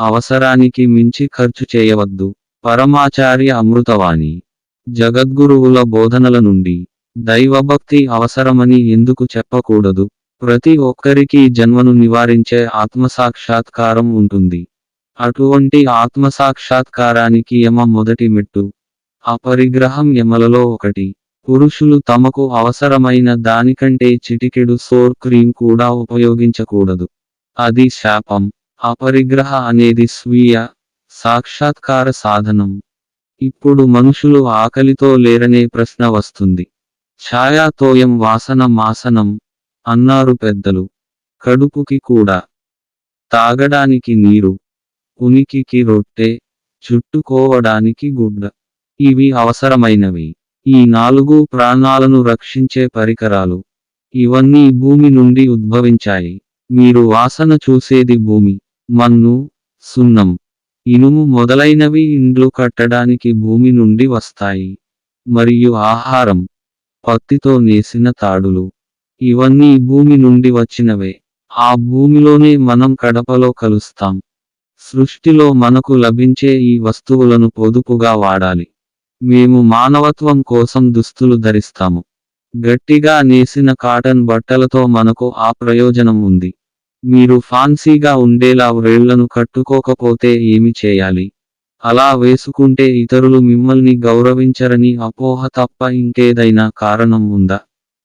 అవసరానికి మించి ఖర్చు చేయవద్దు. పరమాచార్య అమృతవాణి. జగద్గురువుల బోధనల నుండి దైవభక్తి అవసరమని ఎందుకు చెప్పకూడదు? ప్రతి ఒక్కరికి జన్మను నివారించే ఆత్మసాక్షాత్కారం ఉంటుంది. అటువంటి ఆత్మసాక్షాత్కారానికి యమ మొదటి మెట్టు. అపరిగ్రహం యమలలో ఒకటి. పురుషులు తమకు అవసరమైన దానికంటే చిటికెడు సోర్ క్రీమ్ కూడా ఉపయోగించకూడదు. అది శాపం. అపరిగ్రహ అనేది స్వీయ సాక్షాత్కార సాధనం. ఇప్పుడు మనుషులు ఆకలితో లేరనే ప్రశ్న వస్తుంది. ఛాయాతోయం వాసన మాసనం అన్నారు పెద్దలు. కడుపుకి కూడా. తాగడానికి నీరు. ఉనికికి రొట్టె చుట్టుకోవడానికి గుడ్డ. ఇవి అవసరమైనవి. ఈ నాలుగు ప్రాణాలను రక్షించే పరికరాలు. ఇవన్నీ భూమి నుండి ఉద్భవించాయి. మీరు వాసన చూసేది భూమి. మన్ను సున్నం. ఇనుము మొదలైనవి ఇండ్లు కట్టడానికి భూమి నుండి వస్తాయి. మరియు ఆహారం పత్తితో నేసిన తాడులు. ఇవన్నీ భూమి నుండి వచ్చినవే. ఆ భూమిలోనే మనం కడపలో కలుస్తాం. సృష్టిలో మనకు లభించే ఈ వస్తువులను పొదుపుగా వాడాలి. మేము మానవత్వం కోసం దుస్తులు ధరిస్తాము. గట్టిగా నేసిన కాటన్ బట్టలతో మనకు ఆ ప్రయోజనం ఉంది. మీరు ఫాన్సీగా ఉండేలా వ్రేళ్ళను కట్టుకోకపోతే ఏమి చేయాలి? అలా వేసుకుంటే ఇతరులు మిమ్మల్ని గౌరవించరని అపోహ తప్ప ఇంకేదైనా కారణం ఉందా?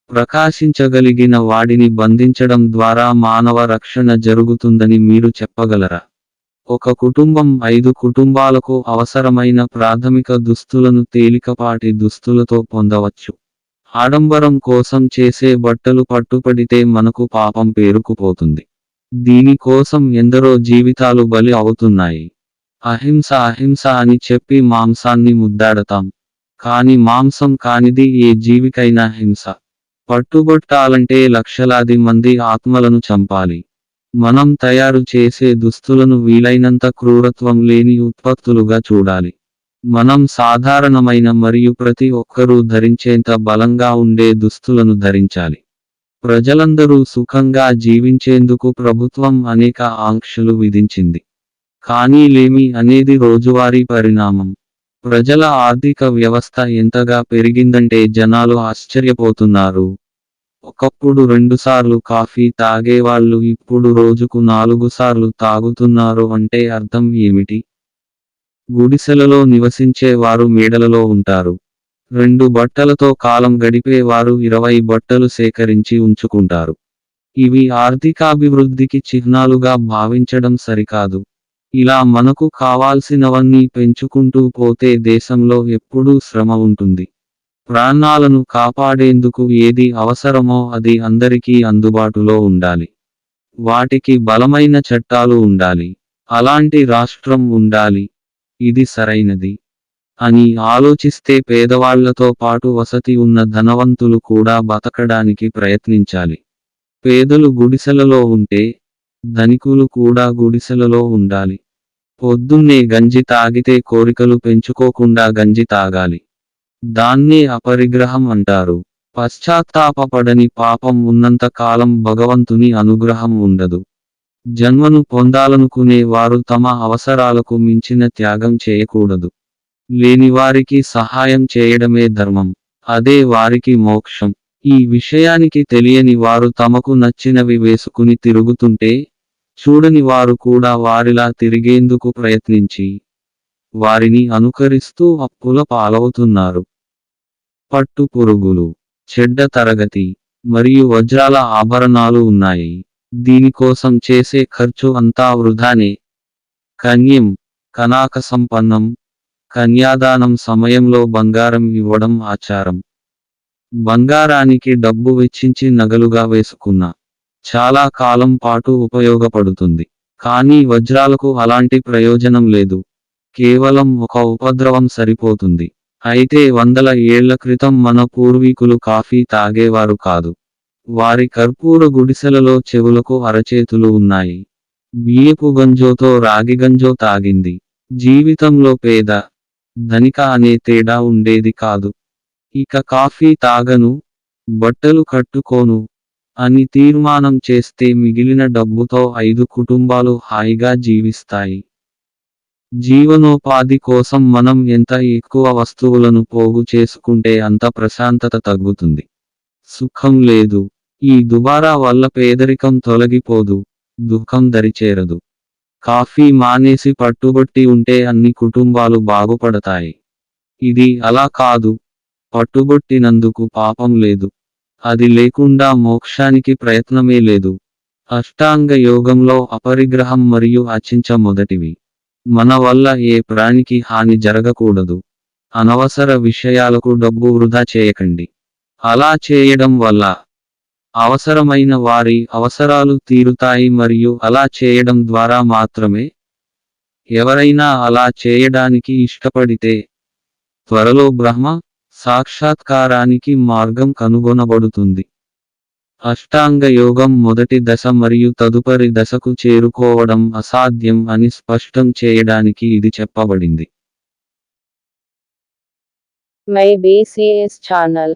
ప్రకాశించగలిగిన వాడిని బంధించడం ద్వారా మానవ రక్షణ జరుగుతుందని మీరు చెప్పగలరా? ఒక కుటుంబం ఐదు కుటుంబాలకు అవసరమైన ప్రాథమిక దుస్తులను తేలికపాటి దుస్తులతో పొందవచ్చు. ఆడంబరం కోసం చేసే బట్టలు పట్టుపడితే మనకు పాపం పేరుకుపోతుంది. దీని కోసం ఎందరో జీవితాలు బలి అవుతున్నాయి. అహింస అహింస అని చెప్పి మాంసాన్ని ముద్దాడతాం. కాని మాంసం కానిది ఏ జీవికైనా హింస. పట్టుబట్టాలంటే లక్షలాది మంది ఆత్మలను చంపాలి. మనం తయారు చేసే దుస్తులను వీలైనంత క్రూరత్వం లేని ఉత్పత్తులుగా చూడాలి. మనం సాధారణమైన మరియు ప్రతి ఒక్కరూ ధరించేంత బలంగా ఉండే దుస్తులను ధరించాలి. ప్రజలందరూ సుఖంగా జీవించేందుకు ప్రభుత్వం అనేక ఆంక్షలు విధించింది. కానీ లేమి అనేది రోజువారీ పరిణామం. ప్రజల ఆర్థిక వ్యవస్థ ఎంతగా పెరిగిందంటే జనాలు ఆశ్చర్యపోతున్నారు. ఒకప్పుడు రెండుసార్లు కాఫీ తాగేవాళ్ళు ఇప్పుడు రోజుకు నాలుగు సార్లు తాగుతున్నారు అంటే అర్థం ఏమిటి? గుడిసెలలో నివసించే వారు మేడలలో ఉంటారు. రెండు బట్టలతో కాలం గడిపే వారు ఇరవై బట్టలు సేకరించి ఉంచుకుంటారు. ఇవి ఆర్థికాభివృద్ధికి చిహ్నాలుగా భావించడం సరికాదు. ఇలా మనకు కావాల్సినవన్నీ పెంచుకుంటూ పోతే దేశంలో ఎప్పుడూ శ్రమ ఉంటుంది. ప్రాణాలను కాపాడేందుకు ఏది అవసరమో అది అందరికీ అందుబాటులో ఉండాలి. వాటికి బలమైన చట్టాలు ఉండాలి. అలాంటి రాష్ట్రం ఉండాలి. ఇది సరైనది. అని ఆలోచిస్తే పేదవాళ్ళతో పాటు వసతి ఉన్న ధనవంతులు కూడా బతకడానికి ప్రయత్నించాలి. పేదలు గుడిసెలలో ఉంటే ధనికులు కూడా గుడిసెలలో ఉండాలి. పొద్దున్నే గంజి తాగితే కోరికలు పెంచుకోకుండా గంజి తాగాలి. దాన్నే అపరిగ్రహం అంటారు. పశ్చాత్తాపపడని పాపం ఉన్నంత కాలం భగవంతుని అనుగ్రహం ఉండదు. జన్మను పొందాలనుకునే వారు తమ అవసరాలకు మించిన త్యాగం చేయకూడదు. లేనివారికి సహాయం చేయడమే ధర్మం. అదే వారికి మోక్షం. ఈ విషయానికి తెలియని వారు తమకు నచ్చినవి వేసుకుని తిరుగుతుంటే చూడని వారు కూడా వారిలా తిరిగేందుకు ప్రయత్నించి వారిని అనుకరిస్తూ అప్పుల పాలవుతున్నారు. పట్టు పురుగులు చెడ్డ తరగతి మరియు వజ్రాల ఆభరణాలు ఉన్నాయి. దీనికోసం చేసే ఖర్చు అంతా వృధానే. కన్యం కనాక సంపన్నం కన్యాదానం సమయంలో బంగారం ఇవ్వడం ఆచారం. బంగారానికి డబ్బు వెచ్చించి నగలుగా వేసుకున్న. చాలా కాలం పాటు ఉపయోగపడుతుంది. కానీ వజ్రాలకు అలాంటి ప్రయోజనం లేదు. కేవలం ఒక ఉపద్రవం సరిపోతుంది. అయితే వందల ఏళ్ళ క్రితం మన పూర్వీకులు కాఫీ తాగేవారు కాదు. వారి కర్పూర గుడిసెలలో చెవులకు అరచేతులు ఉన్నాయి. బియ్యపు గంజోతో రాగి గంజో తాగింది. జీవితంలో పేద ధనిక అనే తేడా ఉండేది కాదు. ఇక కాఫీ తాగను బట్టలు కట్టుకోను అని తీర్మానం చేస్తే మిగిలిన డబ్బుతో ఐదు కుటుంబాలు హాయిగా జీవిస్తాయి. జీవనోపాధి కోసం మనం ఎంత ఎక్కువ వస్తువులను పోగు చేసుకుంటే అంత ప్రశాంతత తగ్గుతుంది. సుఖం లేదు. ఈ దుబారా వల్ల పేదరికం తొలగిపోదు దుఃఖం దరిచేరదు. కాఫీ మానేసి పట్టుబట్టి ఉంటే అన్ని కుటుంబాలు బాగుపడతాయి. ఇది అలా కాదు. పట్టుబొట్టినందుకు పాపం లేదు. అది లేకుండా మోక్షానికి ప్రయత్నమే లేదు. అష్టాంగ యోగంలో అపరిగ్రహం మరియు అచించ మొదటివి. మన వల్ల ఏ ప్రాణికి హాని జరగకూడదు. అనవసర విషయాలకు డబ్బు వృధా చేయకండి. అలా చేయడం వల్ల అవసరమైన వారి అవసరాలు తీరుతాయి మరియు అలా చేయడం ద్వారా మాత్రమే ఎవరైనా అలా చేయడానికి ఇష్టపడితే త్వరలో బ్రహ్మ సాక్షాత్కారానికి మార్గం కనుగొనబడుతుంది. అష్టాంగ యోగం మొదటి దశ మరియు తదుపరి దశకు చేరుకోవడం అసాధ్యం అని స్పష్టం చేయడానికి ఇది చెప్పబడింది. My BCs channel